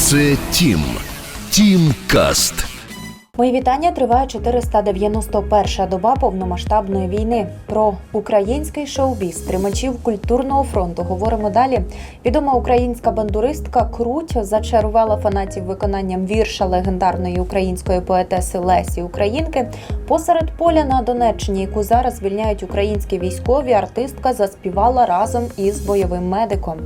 Це Тім. Тім Каст. Мої вітання триває 491 доба повномасштабної війни. Про український шоу-біз, тримачів культурного фронту говоримо далі. Відома українська бандуристка Круть зачарувала фанатів виконанням вірша легендарної української поетеси Лесі Українки. Посеред поля на Донеччині, яку зараз звільняють українські військові, артистка заспівала разом із бойовим медиком.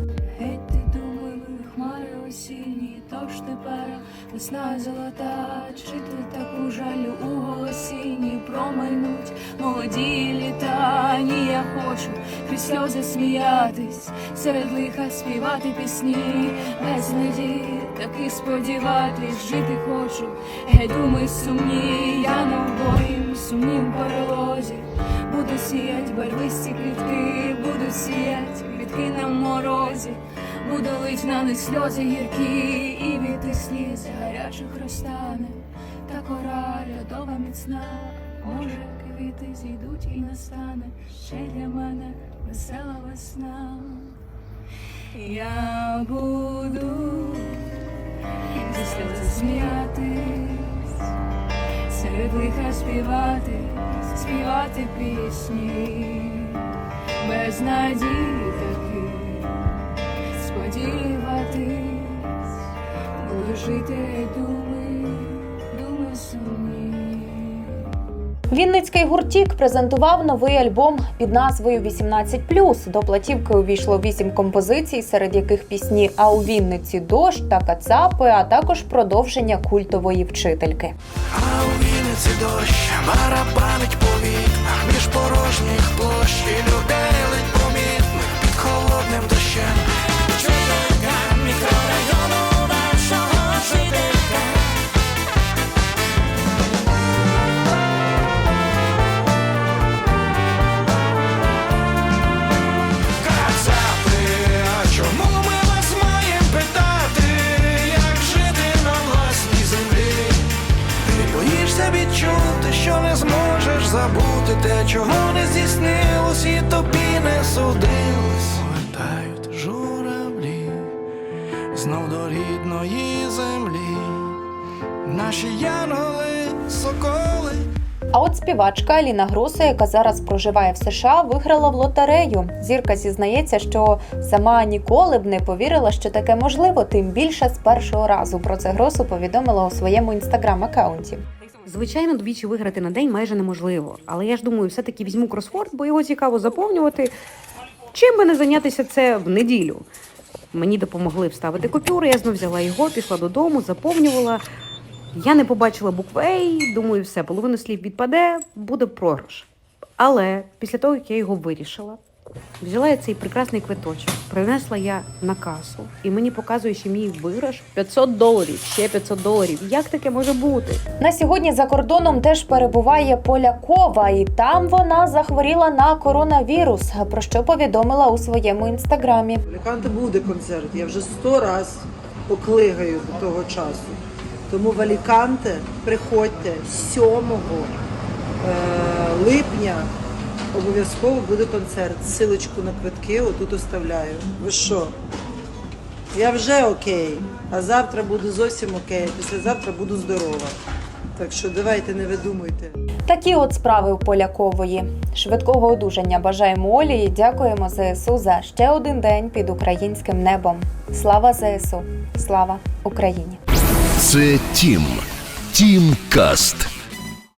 Осінні, тож тепер весна золота, чи ти таку жалю у голосінні промайнуть? Молоді літа, ні, я хочу крізь сльози сміятись, серед лиха співати пісні, без надії, таки сподіватись, жити хочу, геть думи сумні, я на обоїм сумнім перелозі, буду сіять барвисті квітки, буду сіять квітки на морозі. Буду лить на них сльози гіркі, і від тих сліз гарячих розтане, та кора льодова міцна, може, квіти зійдуть і настане. Ще для мене весела весна. Я буду зі сльози сміятись, серед лиха співати, співати пісні, без надії жити думи, думи сумні. Вінницький гуртік презентував новий альбом під назвою «18+». До платівки увійшло вісім композицій, серед яких пісні А у Вінниці дощ та Кацапи, а також продовження культової вчительки. А у Вінниці дощ барабанить по вікнах між порожніх площ і людей забути те, чого не здійснилось і тобі не судилось. Летають журавлі знов до рідної землі, наші янголи, соколи. А от співачка Аліна Гроса, яка зараз проживає в США, виграла в лотерею. Зірка зізнається, що сама ніколи б не повірила, що таке можливо, тим більше з першого разу. Про це Гросу повідомила у своєму інстаграм-аккаунті. Звичайно, двічі виграти на день майже неможливо. Але я ж думаю, все-таки візьму кросворд, бо його цікаво заповнювати. Чим би не зайнятися це в неділю? Мені допомогли вставити купюри, я знов взяла його, пішла додому, заповнювала. Я не побачила букви «Ей», думаю, все, половина слів відпаде, буде програш. Але після того, як я його вирішила, взяла я цей прекрасний квиточок, принесла я на касу, і мені показує, що мій виграш 500 доларів, ще 500 доларів. Як таке може бути? На сьогодні за кордоном теж перебуває Полякова, і там вона захворіла на коронавірус. Про що повідомила у своєму інстаграмі. В буде концерт. Я вже сто раз поклигаю до того часу. Тому в Аліканте приходьте 7 е, липня. Обов'язково буде концерт. Силочку на квитки отут оставляю. Ви що? Я вже окей, а завтра буду зовсім окей, а післязавтра буду здорова. Так що давайте не видумуйте. Такі от справи у Полякової. Швидкого одужання бажаємо Олі і дякуємо ЗСУ за ще один день під українським небом. Слава ЗСУ! Слава Україні! Це Тім. Тім Каст.